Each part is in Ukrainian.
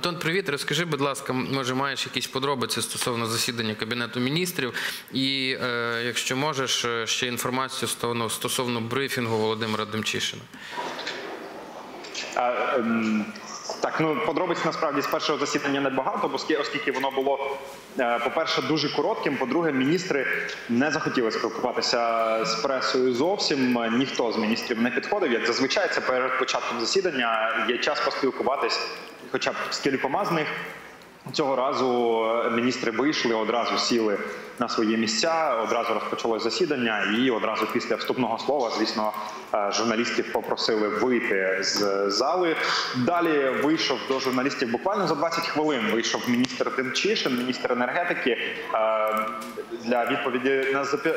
Антон, привіт. Розкажи, будь ласка, може, маєш якісь подробиці стосовно засідання Кабінету міністрів, і е, якщо можеш, е, ще інформацію стосовно, стосовно брифінгу Володимира Демчишина. Ем, Так, ну подробиць насправді з першого засідання небагато, оскільки воно було, е, по-перше, дуже коротким. По-друге, міністри не захотіли спілкуватися з пресою зовсім. Ніхто з міністрів не підходив. Як зазвичай, це перед початком засідання є час поспілкуватись, хоча б з кількома з них. Цього разу е, міністри вийшли, одразу сіли на свої місця, одразу розпочалось засідання, і одразу після вступного слова, звісно, е, журналістів попросили вийти з зали. Далі вийшов до журналістів буквально за 20 хвилин. Вийшов міністр Демчишин, міністр енергетики е, для відповіді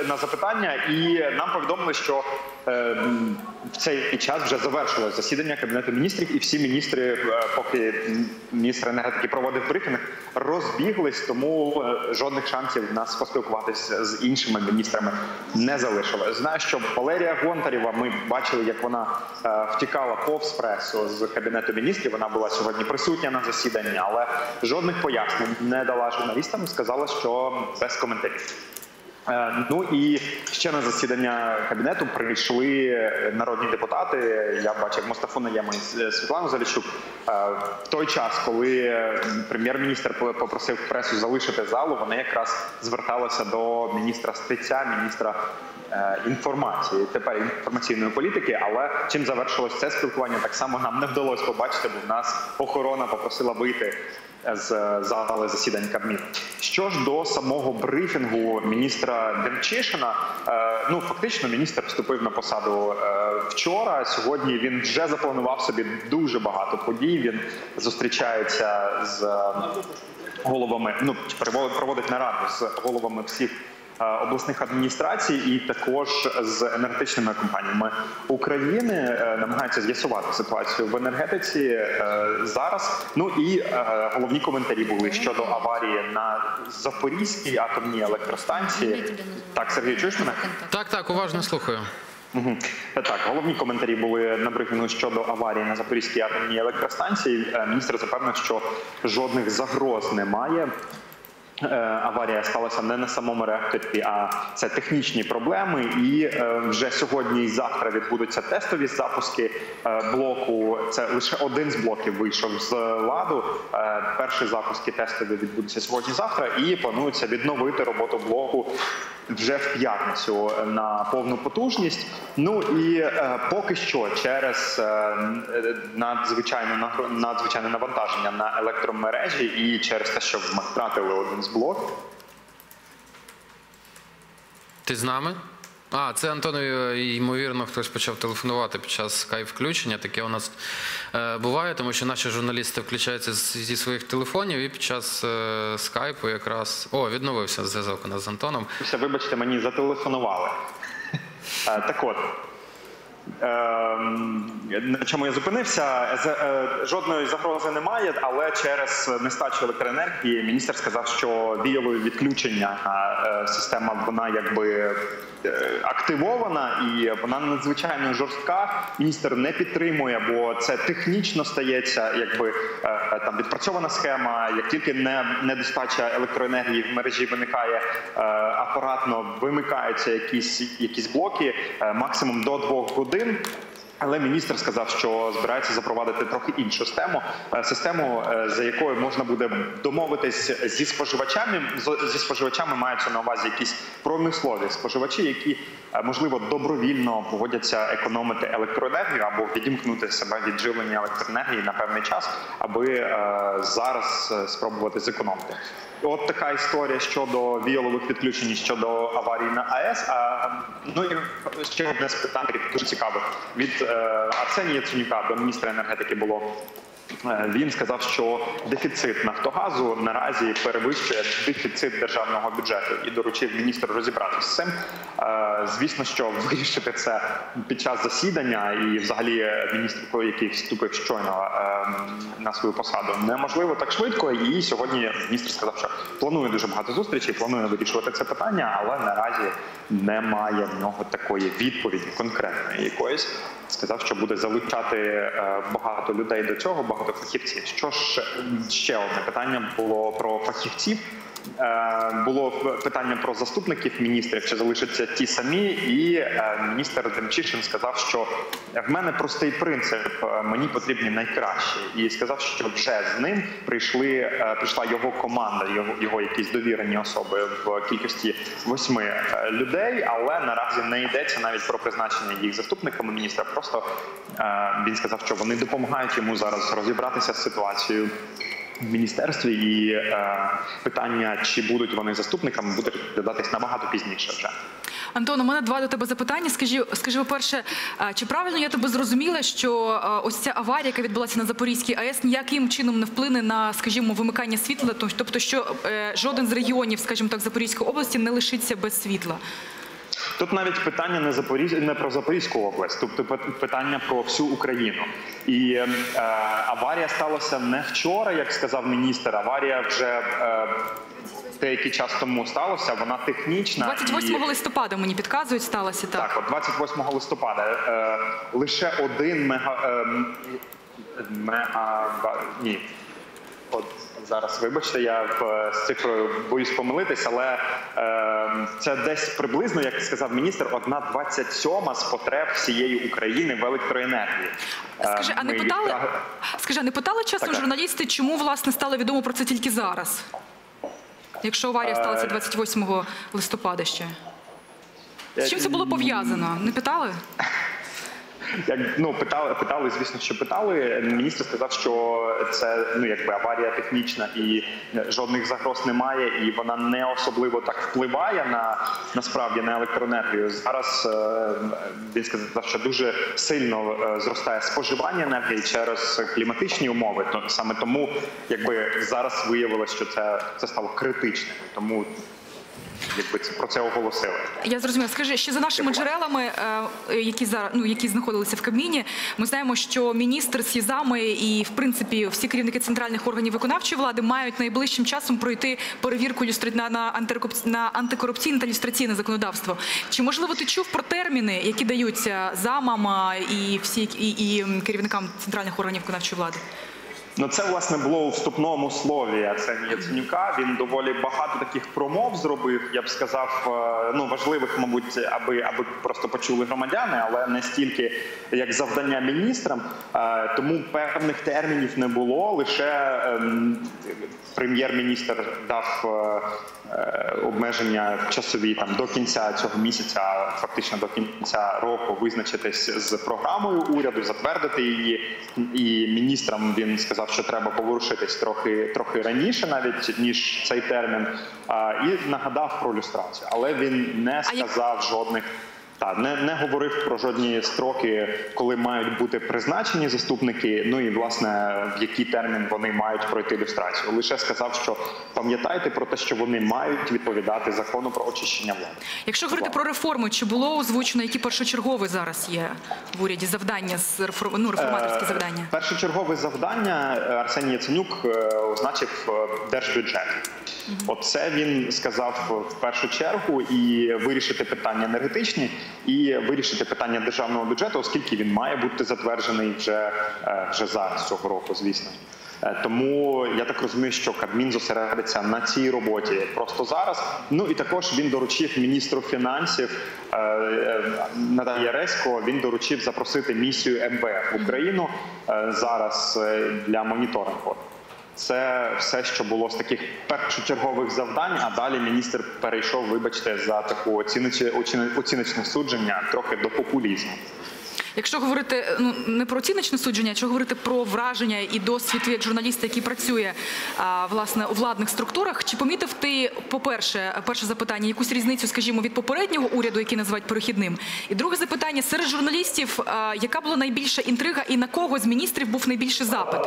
на запитання. І нам повідомили, що е, в цей час вже завершилось засідання кабінету міністрів, і всі міністри, поки міністр енергетики проводив брифінг, розбіглись, тому жодних шансів нас поспілкуватися з іншими міністрами не залишили. Знаю, що Валерія Гонтарєва, ми бачили, як вона е, втікала повз пресу з кабінету міністрів. Вона була сьогодні присутня на засіданні, але жодних пояснень не дала журналістам. Сказала, що без коментарів. Е, Ну і ще на засідання кабінету прийшли народні депутати. Я бачив Мустафу Наєма і Світлану Заліщук. Е, В той час, коли прем'єр-міністр попросив пресу залишити залу, вони якраз зверталися до міністра Стеця, міністра е, інформації, тепер інформаційної політики. Але чим завершилось це спілкування, так само нам не вдалося побачити, бо в нас охорона попросила вийти з зали засідань Кабміну. Що ж до самого брифінгу міністра Демчишина, е, ну фактично міністр вступив на посаду е, вчора. Сьогодні він вже запланував собі дуже багато подій. Він зустрічається з головами, ну проводить нараду з головами всіх. Е, Обласних адміністрацій і також з енергетичними компаніями України е, намагаються з'ясувати ситуацію в енергетиці е, зараз. Ну і головні коментарі були щодо аварії на Запорізькій атомній електростанції. Так, Сергій, чуєш мене? Так, так, уважно слухаю. Так, головні коментарі були на брифінгу щодо аварії на Запорізькій атомній електростанції. Міністр запевнив, що жодних загроз немає. Е, Аварія сталася не на самому реакторі, а це технічні проблеми. І е, вже сьогодні і завтра відбудуться тестові запуски е, блоку. Це лише один з блоків вийшов з ладу. Перші запуски тестові відбудуться сьогодні-завтра, і планується відновити роботу блоку вже в п'ятницю на повну потужність. Ну і поки що через надзвичайне надзвичайне навантаження на електромережі і через те, що ми втратили один з блоків. Ти з нами? А, це Антонові, ймовірно, хтось почав телефонувати під час скайп включення. Таке у нас е, буває, тому що наші журналісти включаються з- зі своїх телефонів і під час е, скайпу якраз. О, відновився зв'язок у нас з Антоном. Все, вибачте, мені зателефонували. Е, Так от. Ем, На чому я зупинився? Е, Жодної загрози немає, але через нестачу електроенергії міністр сказав, що віялові відключення е, система вона якби е, активована і вона надзвичайно жорстка. Міністр не підтримує, бо це технічно стається, якби там відпрацьована схема. Як тільки не недостача електроенергії в мережі виникає апаратно, вимикаються якісь якісь блоки, максимум до двох годин. Але міністр сказав, що збирається запровадити трохи іншу систему, е, систему, е, за якою можна буде домовитись зі споживачами. Зі споживачами маються на увазі якісь промислові споживачі, які е, можливо добровільно погодяться економити електроенергію або відімкнути себе від живлення електроенергії на певний час, аби зараз спробувати зекономити. От така історія щодо віолових відключень щодо аварії на АЕС. А ну і ще одне з питань дуже цікаве від е, Арсенія Цунюка до міністра енергетики було. Е, Він сказав, що дефіцит Нафтогазу наразі перевищує дефіцит державного бюджету і доручив міністру розібратися з цим. Е, Звісно, що вирішити це під час засідання, і взагалі е, міністр, який вступив щойно на свою посаду, неможливо так швидко. І сьогодні міністр сказав, що планує дуже багато зустрічей, планує вирішувати це питання, але наразі немає в нього такої відповіді конкретної якоїсь. Сказав, що буде залучати е, багато людей до цього, багато фахівців. Що ж ще одне питання було про фахівців. Е, Було питання про заступників міністрів, чи залишаться ті самі, і е, міністр Демчишин сказав, що в мене простий принцип: е, мені потрібні найкращі, і сказав, що вже з ним прийшли прийшла його команда, його його якісь довірені особи в кількості восьми людей. Але наразі не йдеться навіть про призначення їх заступниками міністра. Просто він сказав, що вони допомагають йому зараз розібратися з ситуацією в міністерстві, і е, питання, чи будуть вони заступниками, буде розглядатись набагато пізніше вже. Антон, у мене два до тебе запитання. Скажи, скажи, по-перше, чи правильно я тебе зрозуміла, що ось ця аварія, яка відбулася на Запорізькій АЕС, ніяким чином не вплине на, скажімо, вимикання світла, тобто, що е, жоден з регіонів, скажімо так, Запорізької області не лишиться без світла? Тут навіть питання не Запоріж... не про Запорізьку область, тобто пи- питання про всю Україну. І е, аварія сталася не вчора, як сказав міністр. Аварія вже е, деякий час тому сталося. Вона технічна 28 і... листопада мені підказують, сталося так. Так, от 28 листопада е, лише один мега е, мега ні. От зараз, вибачте, я в, з цифрою боюсь помилитись, але е, це десь приблизно, як сказав міністр, одна 27 з потреб всієї України в електроенергії. Е, Скажи, а не ми питали, відпра- скажи, а не питали часом Так, журналісти, чому власне стало відомо про це тільки зараз? Якщо аварія сталася Е, 28 листопада ще. З чим це було пов'язано? Не питали? Як ну питали, питали, звісно, що питали. Міністр сказав, що це ну якби аварія технічна і жодних загроз немає, і вона не особливо так впливає на насправді на електроенергію. Зараз е, він сказав, що дуже сильно е, зростає споживання енергії через кліматичні умови. То саме тому, якби зараз виявилось, що це це стало критичним, тому якби це про це оголосили. Я зрозуміла. Скажи, ще за нашими джерелами, е, які зараз ну які знаходилися в Кабміні, ми знаємо, що міністр з Єзами і в принципі всі керівники центральних органів виконавчої влади мають найближчим часом пройти перевірку люстри... на, на, антикорупційне та люстраційне законодавство. Чи можливо ти чув про терміни, які даються замам і всі і, і керівникам центральних органів виконавчої влади? Ну, це власне було у вступному слові Арсенія Яценюка. Він доволі багато таких промов зробив. Я б сказав, е, ну важливих, мабуть, аби аби просто почули громадяни, але не стільки як завдання міністрам. Е, Тому певних термінів не було. Лише ем, прем'єр-міністр дав е, обмеження часові там до кінця цього місяця, фактично до кінця року, визначитись з програмою уряду, затвердити її. І міністрам він сказав, що треба поворушитись трохи трохи раніше, навіть ніж цей термін, і нагадав про люстрацію, але він не сказав жодних. Так, не, не говорив про жодні строки, коли мають бути призначені заступники. Ну і власне в який термін вони мають пройти люстрацію. Лише сказав, що пам'ятайте про те, що вони мають відповідати закону про очищення влади. Якщо говорити про реформи, чи було озвучено, які першочергові зараз є в уряді завдання з реформ... ну, реформаторські Е, завдання? Першочергове завдання е, Арсеній Яценюк е, означив держбюджет. Оце він сказав в першу чергу і вирішити питання енергетичні, і вирішити питання державного бюджету, оскільки він має бути затверджений вже, е, вже зараз цього року, звісно. Е, Тому я так розумію, що Кабмін зосередиться на цій роботі просто зараз. Ну і також він доручив міністру фінансів е, е, Він доручив запросити місію МВФ в Україну зараз для моніторингу. Це все, що було з таких першочергових завдань. А далі міністр перейшов, вибачте, за таку оціночне судження трохи до популізму. Якщо говорити ну не про оціночне судження, якщо говорити про враження і досвід як журналіста, який працює а, власне у владних структурах, чи помітив ти, по-перше, перше запитання, якусь різницю, скажімо, від попереднього уряду, який називають перехідним, і друге запитання серед журналістів, а, яка була найбільша інтрига і на кого з міністрів був найбільший запит?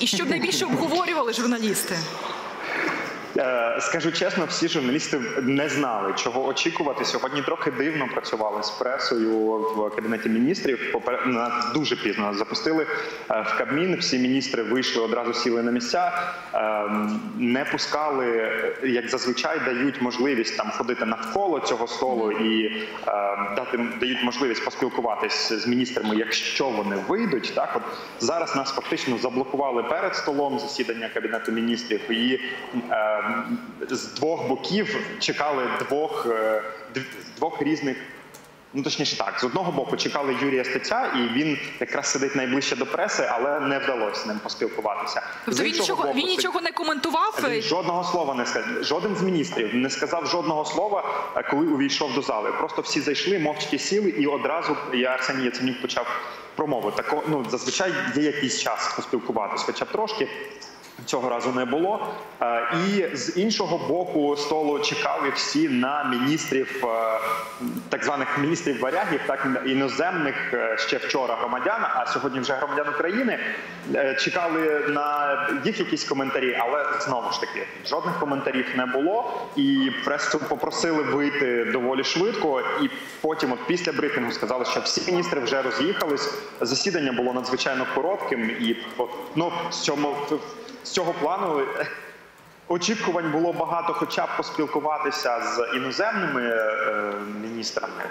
І що найбільше обговорювали журналісти? Е, Скажу чесно, всі журналісти не знали, чого очікувати. Сьогодні трохи дивно працювали з пресою в кабінеті міністрів. Дуже пізно запустили е, в Кабмін. Всі міністри вийшли одразу сіли на місця, Е, не пускали, як зазвичай дають можливість там ходити навколо цього столу і е, дати дають можливість поспілкуватись з міністрами, якщо вони вийдуть. Так, от зараз нас фактично заблокували перед столом засідання кабінету міністрів, і з двох боків чекали двох, е, двох різних. Ну, точніше так, з одного боку чекали Юрія Стеця, і він якраз сидить найближче до преси, але не вдалося з ним поспілкуватися. Тобто він нічого, боку, він нічого не коментував. він жодного слова не сказав. Жоден з міністрів не сказав жодного слова, е, коли увійшов до зали. Просто всі зайшли, мовчки сіли, і одразу я Арсеній Яценюк почав промову. Тако, ну зазвичай є якийсь час поспілкуватись, хоча б трошки. Цього разу не було. Е, І з іншого боку столу чекали всі на міністрів, е, так званих міністрів варягів, так іноземних е, ще вчора громадян, а сьогодні вже громадян України. Чекали на їх якісь коментарі, але знову ж таки жодних коментарів не було. І пресу попросили вийти доволі швидко. І потім, от після брифінгу, сказали, що всі міністри вже роз'їхались. Засідання було надзвичайно коротким, і ну з цьому з цього плану е, очікувань було багато, хоча б поспілкуватися з іноземними е, міністрами,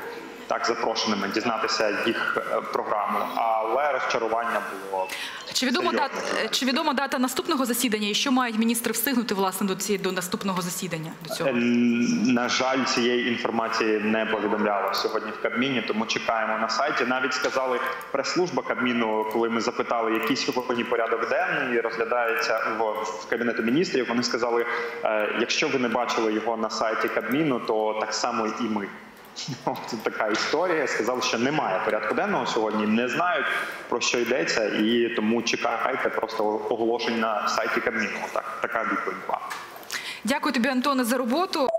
так запрошеними, дізнатися їх е, програму. Але розчарування було Чи серйозне. дата, чи відома дата наступного засідання і що мають міністри встигнути власне до цієї до наступного засідання? До цього Е, На жаль, цієї інформації не повідомляла сьогодні в Кабміні, тому чекаємо на сайті. Навіть сказали прес-служба Кабміну, коли ми запитали, який сьогодні порядок денний розглядається в, в кабінету міністрів. Вони сказали, е, якщо ви не бачили його на сайті Кабміну, то так само і ми. От така історія. Сказав, що немає порядку денного сьогодні, не знають про що йдеться, і тому чекайте просто оголошень на сайті Кабміну. Так, така відповідь дякую тобі, Антоне, за роботу.